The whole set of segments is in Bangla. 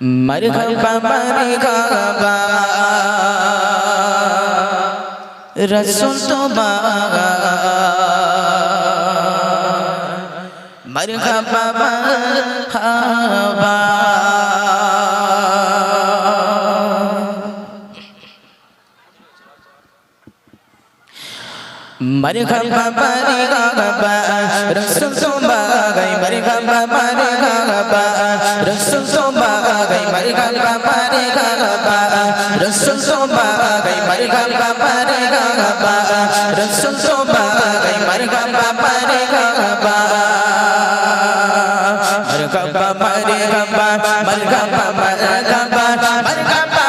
مرحبا مرحبا رسول তোমার مرحبا مرحبا مرحبا مرحبا رسول তোমার مرحبا مرحبا رسول তোমার গঙ্গা পারে গঙ্গা রসুল সোবা গাই মার গঙ্গা পারে গঙ্গা রসুল সোবা গাই মার গঙ্গা পারে গঙ্গা মার গঙ্গা পারে গঙ্গা মার গঙ্গা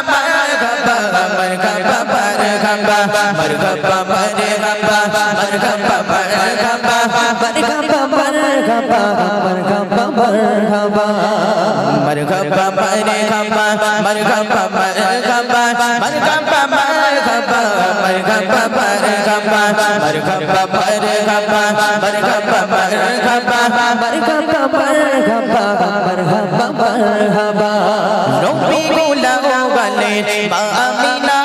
পারে গঙ্গা মার গঙ্গা পারে গঙ্গা মার গঙ্গা পারে গঙ্গা মার গঙ্গা পারে গঙ্গা মার مرحبا مرحبا مرحبا مرحبا مرحبا مرحبا مرحبا مرحبا مرحبا مرحبا مرحبا مرحبا مرحبا مرحبا مرحبا مرحبا ربي مولا وغني ما أمينا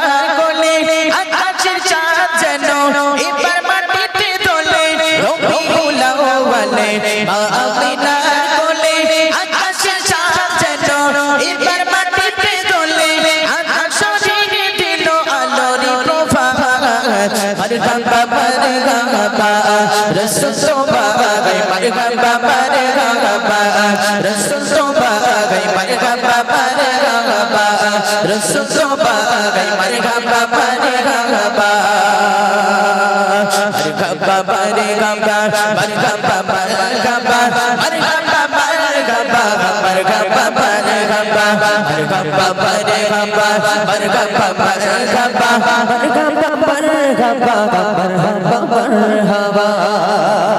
রসুল তো বাবাই মাই বাবা রে বাবা রসুল তো বাবাই মাই বাবা রে বাবা রসুল তো বাবাই মাই বাবা রে বাবা বাবা রে বাবা বাবা বাবা বাবা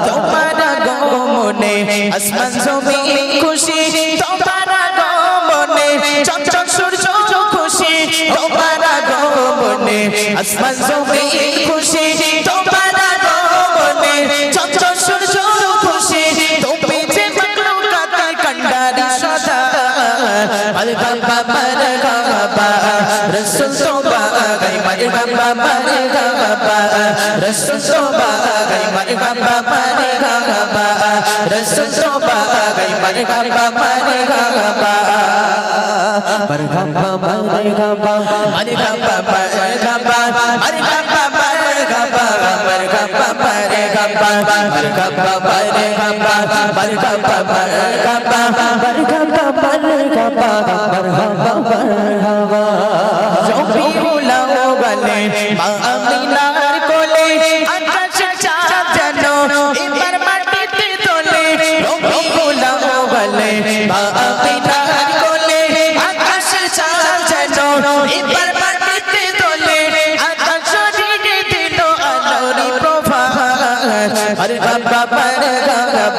তোমারা গো মনে আসমান জমি খুশি তোমারা গো মনে চঞ্চল সূর্য খুশি তোমারা গো মনে আসমান জমি مرحبا مرحبا رسول توبا گئی مرحبا مرحبا رسول توبا گئی مرحبا مرحبا رسول توبا گئی مرحبا مرحبا مرحبا مرحبا مرحبا مرحبا barkaba barkaba barkaba barkaba barkaba barkaba marhaba marhaba jab bhi bulao gale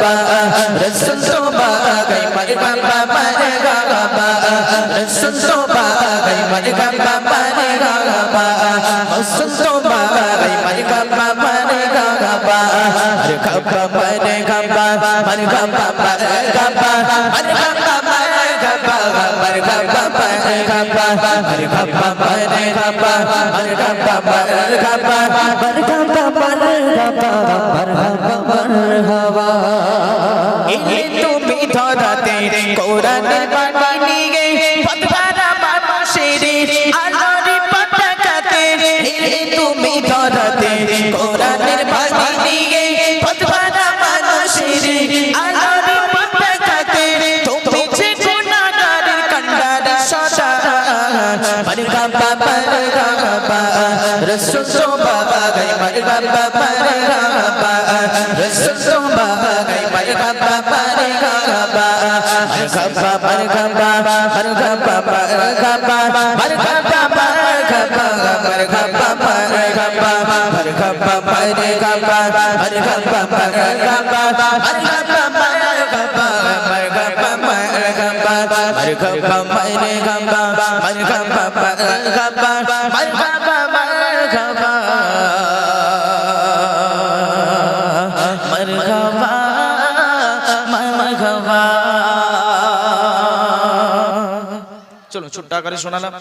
baba rasul to ba gai ma e baba ma e ga ga ba rasul to ba gai ma e ga ga ba e ga ga ba rasul to ba gai ma e ga ga ba e ga ga ba re ga ba ba re ga ba man ga ba ba re ga ba man ga ba khamba har khamba par khamba har khamba par khamba par khamba par khamba par khamba par hawa এই তুমি ধরাতে কোরা মরহাবা মরহাবা রসুল তোবা গায় মরহাবা মরহাবা রসুল তোবা গায় মরহাবা মরহাবা মরহাবা মরহাবা মরহাবা মরহাবা মরহাবা মরহাবা মরহাবা মরহাবা মরহাবা মরহাবা মরহাবা marhaba marhaba marhaba marhaba marhaba marhaba চলুন ছোট্ট আকারে শোনালাম